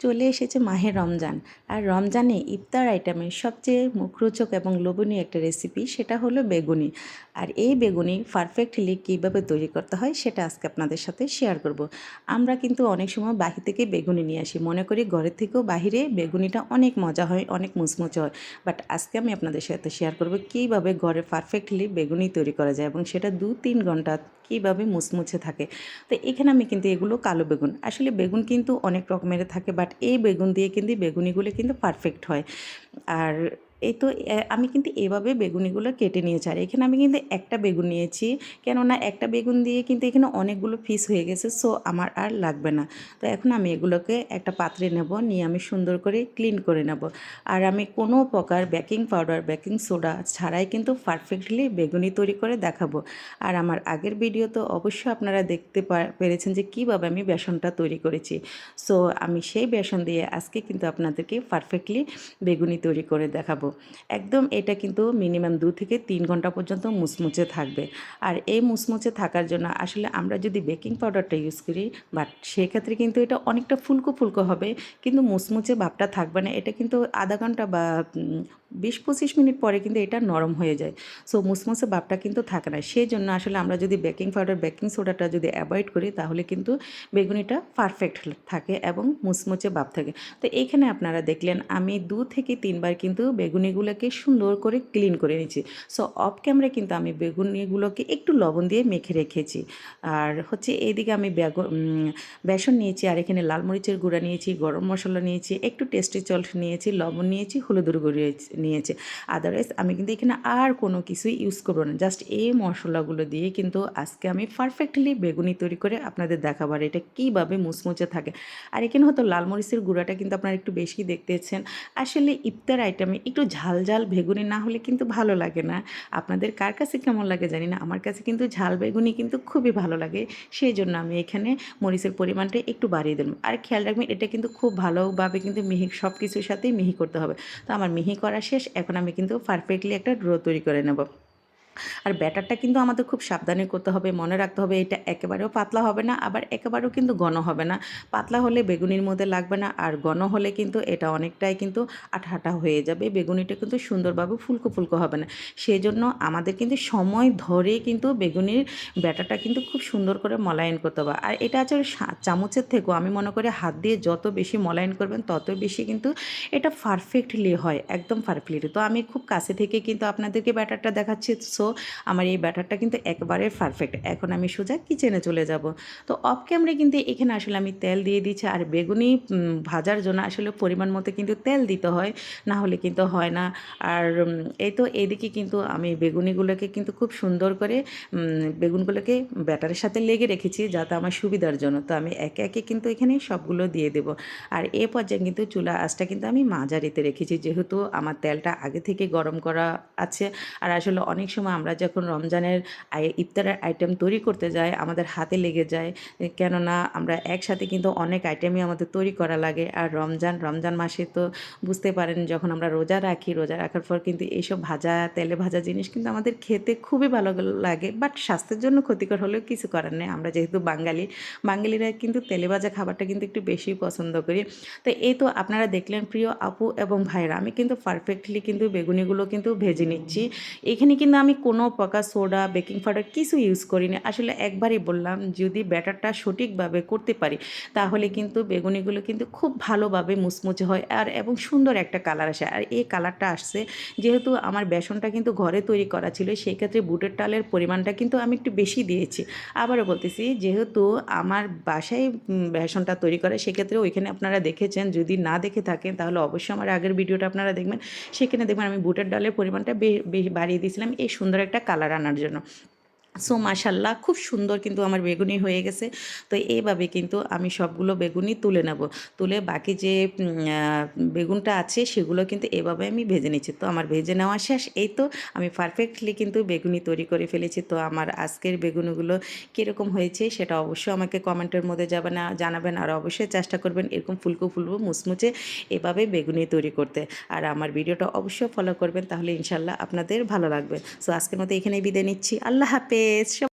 চলে এসেছে মাহে রমজান। আর রমজানে ইফতার আইটেমের সবচেয়ে মুখরোচক এবং লোভনীয় একটা রেসিপি সেটা হলো বেগুনি। আর এই বেগুনি পারফেক্টলি কীভাবে তৈরি করতে হয় সেটা আজকে আপনাদের সাথে শেয়ার করব। আমরা কিন্তু অনেক সময় বাহির থেকে বেগুনি নিয়ে আসি। মনে করি ঘরের থেকেও বাহিরে বেগুনিটা অনেক মজা হয়, অনেক মুচমুচে হয়। বাট আজকে আমি আপনাদের সাথে শেয়ার করব কীভাবে ঘরে পারফেক্টলি বেগুনি তৈরি করা যায় এবং সেটা দু তিন ঘণ্টা কীভাবে মুচমুচে থাকে। তো এখানে আমি কিন্তু এগুলো কালো বেগুন। আসলে বেগুন কিন্তু অনেক রকমের থাকে বাট এই বেগুন দিয়ে কিন্তু বেগুনিগুলো কিন্তু পারফেক্ট হয়। আর এই তো আমি কিন্তু এভাবে বেগুনিগুলো কেটে নিয়েছি আর এখানে আমি কিন্তু একটা বেগুন নিয়েছি, কেননা একটা বেগুন দিয়ে কিন্তু এখানে অনেকগুলো পিস হয়ে গেছে সো আমার আর লাগবে না। তো এখন আমি এগুলোকে একটা পাত্রে নেব, নিয়ে আমি সুন্দর করে ক্লিন করে নেব। আর আমি কোনো প্রকার বেকিং পাউডার বেকিং সোডা ছাড়াই কিন্তু পারফেক্টলি বেগুনি তৈরি করে দেখাবো। আর আমার আগের ভিডিও তো অবশ্যই আপনারা দেখতে পেরেছেন যে কীভাবে আমি বেসনটা তৈরি করেছি। সো আমি সেই বেসন দিয়ে আজকে কিন্তু আপনাদেরকে পারফেক্টলি বেগুনি তৈরি করে দেখাবো। একদম এটা কিন্তু মিনিমাম দু থেকে তিন ঘণ্টা পর্যন্ত মুসমুচে থাকবে। আর এই মুসমুচে থাকার জন্য আসলে আমরা যদি বেকিং পাউডারটা ইউজ করি, বাট সেক্ষেত্রে কিন্তু এটা অনেকটা ফুলকো ফুলকো হবে, কিন্তু মুসমুচে ভাবটা থাকবে না। এটা কিন্তু আধা ঘণ্টা বা বিশ পঁচিশ মিনিট পরে কিন্তু এটা নরম হয়ে যায়। সো মুসমুসে ভাবটা কিন্তু থাকে না। সেই জন্য আসলে আমরা যদি বেকিং পাউডার, বেকিং সোডাটা যদি অ্যাভয়েড করি, তাহলে কিন্তু বেগুনিটা পারফেক্ট থাকে এবং মুচমুচে ভাব থাকে। তো এইখানে আপনারা দেখলেন, আমি দু থেকে তিনবার কিন্তু বেগুনিগুলোকে সুন্দর করে ক্লিন করে নিয়েছি। সো অফ ক্যামেরা কিন্তু আমি বেগুনিগুলোকে একটু লবণ দিয়ে মেখে রেখেছি। আর হচ্ছে এইদিকে আমি বেসন নিয়েছি, আর এখানে লাল মরিচের গুঁড়া নিয়েছি, গরম মশলা নিয়েছি, একটু টেস্টি চল্ট নিয়েছি, লবণ নিয়েছি, হলুদের গুঁড়ো নিয়েছি। আদারওয়াইজ আমি কিন্তু এখানে আর কোনো কিছুই ইউজ করব না। জাস্ট এই মশলাগুলো দিয়ে কিন্তু আজকে আমি পারফেক্টলি বেগুনি তৈরি করে আপনাদের দেখাবার এটা কীভাবে মুচমুচে থাকে। আর এখানে হয়তো লাল মরিচের গুঁড়াটা কিন্তু আপনারা একটু বেশি দেখতেছেন। আসলে ইফতার আইটেমে একটু ঝাল ঝাল বেগুনি না হলে কিন্তু ভালো লাগে না। আপনাদের কার কাছে কেমন লাগে জানি না। আমার কাছে কিন্তু ঝাল বেগুনি কিন্তু খুবই ভালো লাগে। সেই জন্য আমি এখানে মরিচের পরিমাণটা একটু বাড়িয়ে দিলাম। আর খেয়াল রাখবেন, এটা কিন্তু খুব ভালোভাবে কিন্তু মিহি সব কিছুর সাথেই মিহি করতে হবে। তো আমার মিহি করা শেষ এখন আমি কিন্তু পারফেক্টলি একটা ড্রো তৈরি করে নেব। আর ব্যাটারটা কিন্তু আমাদের খুব সাবধানে করতে হবে, মনে রাখতে হবে এটা একেবারেও পাতলা হবে না, আবার একেবারেও কিন্তু ঘন হবে না। পাতলা হলে বেগুনির মধ্যে লাগবে না, আর ঘন হলে কিন্তু এটা অনেকটাই কিন্তু আঠা আঠা হয়ে যাবে, বেগুনিটা কিন্তু সুন্দরভাবে ফুলকো ফুলকো হবে না। সেই জন্য আমাদের কিন্তু সময় ধরে কিন্তু বেগুনির ব্যাটারটা কিন্তু খুব সুন্দর করে মলায়ন করতে হবে। আর এটা আছে চামচের থেকেও আমি মনে করি হাত দিয়ে যত বেশি মলায়ন করবেন তত বেশি কিন্তু এটা পারফেক্টলি হয়, একদম পারফেক্টলি তো আমি খুব কাছে থেকে কিন্তু আপনাদেরকে ব্যাটারটা দেখাচ্ছি। সো আমার এই ব্যাটারটা কিন্তু একবারে পারফেক্ট এখন আমি সোজা কিচেনে চলে যাব। তো অফ ক্যামেরে কিন্তু এখানে আসলে আমি তেল দিয়ে দিচ্ছি আর বেগুনি ভাজার জন্য আসলে পরিমাণ মতো কিন্তু তেল দিতে হয়, না হলে কিন্তু হয় না। আর এই তো এদিকে কিন্তু আমি বেগুনিগুলোকে কিন্তু খুব সুন্দর করে বেগুনগুলোকে ব্যাটারের সাথে লেগে রেখেছি যাতে আমার সুবিধার জন্য। তো আমি একে একে কিন্তু এখানে সবগুলো দিয়ে দেবো। আর এ পর্যায়ে কিন্তু চুলা আঁচটা কিন্তু আমি মাঝারিতে রেখেছি, যেহেতু আমার তেলটা আগে থেকে গরম করা আছে। আর আসলে অনেক সময় আমরা যখন রমজানের ইফতারের আইটেম তৈরি করতে যাই, আমাদের হাতে লেগে যায়। কেননা আমরা একসাথে কিন্তু অনেক আইটেমই আমাদের তৈরি করা লাগে। আর রমজান রমজান মাসে তো বুঝতে পারেন, যখন আমরা রোজা রাখি, রোজা রাখার পর কিন্তু এইসব ভাজা, তেলে ভাজা জিনিস কিন্তু আমাদের খেতে খুবই ভালো লাগে। বাট স্বাস্থ্যের জন্য ক্ষতিকর হলেও কিছু করার নেই। আমরা যেহেতু বাঙালি, বাঙালিরা কিন্তু তেলে ভাজা খাবারটা কিন্তু একটু বেশি পছন্দ করি। তো এই তো আপনারা দেখলেন প্রিয় আপু এবং ভাইরা আমি কিন্তু পারফেক্টলি কিন্তু বেগুনিগুলো কিন্তু ভেজে নিচ্ছি। এখানে কিন্তু আমি কোনো প্রকার সোডা বেকিং পাউডার কিছু ইউজ করিনি। আসলে একবারই বললাম, যদি ব্যাটারটা সঠিকভাবে করতে পারি, তাহলে কিন্তু বেগুনিগুলো কিন্তু খুব ভালোভাবে মুচমুচে হয় আর, এবং সুন্দর একটা কালার আসে। আর এই কালারটা আসছে, যেহেতু আমার বেসনটা কিন্তু ঘরে তৈরি করা ছিল সেই ক্ষেত্রে বুটের ডালের পরিমাণটা কিন্তু আমি একটু বেশি দিয়েছি। আবারও বলতেছি, যেহেতু আমার বাসায় বেসনটা তৈরি করে, সেক্ষেত্রে ওইখানে আপনারা দেখেছেন, যদি না দেখে থাকেন, তাহলে অবশ্যই আমার আগের ভিডিওটা আপনারা দেখবেন। সেখানে দেখবেন আমি বুটের ডালের পরিমাণটা বাড়িয়ে দিয়েছিলাম। এই সুন্দর একটা কালার আনার জন্য। সো মাশাল্লাহ, খুব সুন্দর কিন্তু আমার বেগুনি হয়ে গেছে। তো এইভাবে কিন্তু আমি সবগুলো বেগুনি তুলে নেব। তুলে বাকি যে বেগুনটা আছে সেগুলো কিন্তু এভাবে আমি ভেজে নিচ্ছি। তো আমার ভেজে নেওয়া শেষ। এই তো আমি পারফেক্টলি কিন্তু বেগুনি তৈরি করে ফেলেছি। তো আমার আজকের বেগুনগুলো কীরকম হয়েছে সেটা অবশ্যই আমাকে কমেন্টের মধ্যে যাবেন জানাবেন। আর অবশ্যই চেষ্টা করবেন এরকম ফুলকো ফুলকো মুচমুচে এভাবে বেগুনি তৈরি করতে। আর আমার ভিডিওটা অবশ্যই ফলো করবেন, তাহলে ইনশাল্লাহ আপনাদের ভালো লাগবে। সো আজকের মতো এখানেই বিদায় নিচ্ছি। আল্লাহ হাফেজ। সব